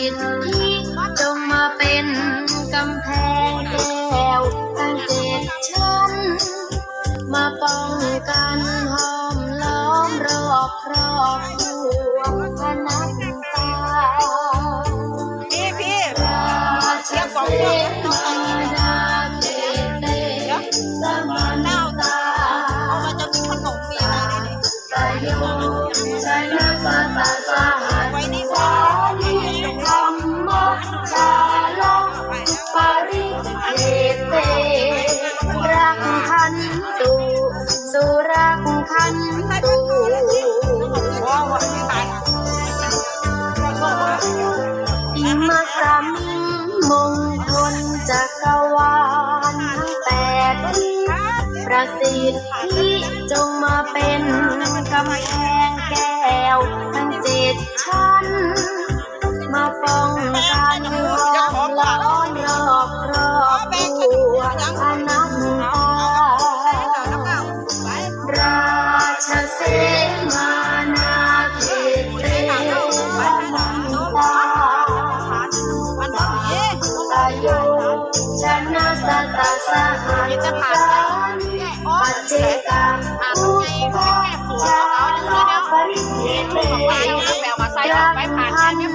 สิทธิจงมาเป็นกำแพงแก้วทั้งเจ็ดชั้น มาป้องกันห้อมล้อมรอบครอบครัวพนักตาพี่พี่ราชเสนาเขตสมันตาเอามาจะมีขนมมีอะไรนี่ ตุสุรักขันตุอิมาสัมมงคลจักรวาลทั้งแปดที่ประสิทธิจงมาเป็น ไปผ่านาเขตเตสมันตามันต้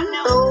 องเร็ว